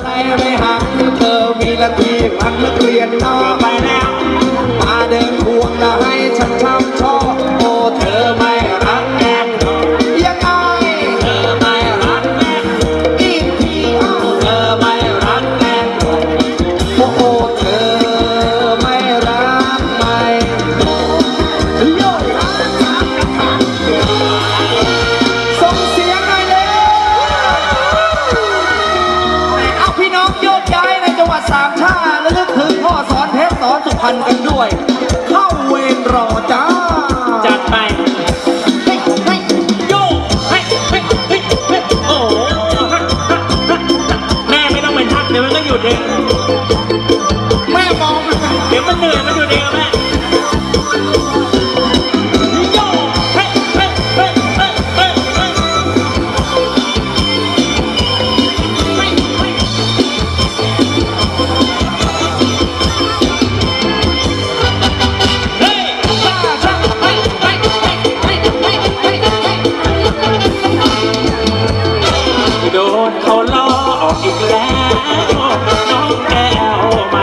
ใครไม่หักเธอมีละทีพักนักเรียนนอย ดสามชาติและลึกถึงพ่อสอนเพชรสอนสุพรรณกันด้วย เข้าเวรรอจ้าจัดไปโยกเฮ้ยเฮ้ยเฮ้ยเฮ้ยโอ้โหแม่ไม่ต้องไปทักเดี๋ยวมันก็หยุดเองแม่มองเดี๋ยวมันเหนื่อยมันหยุดเอง โดนเขาล้อออกอีกแล้ว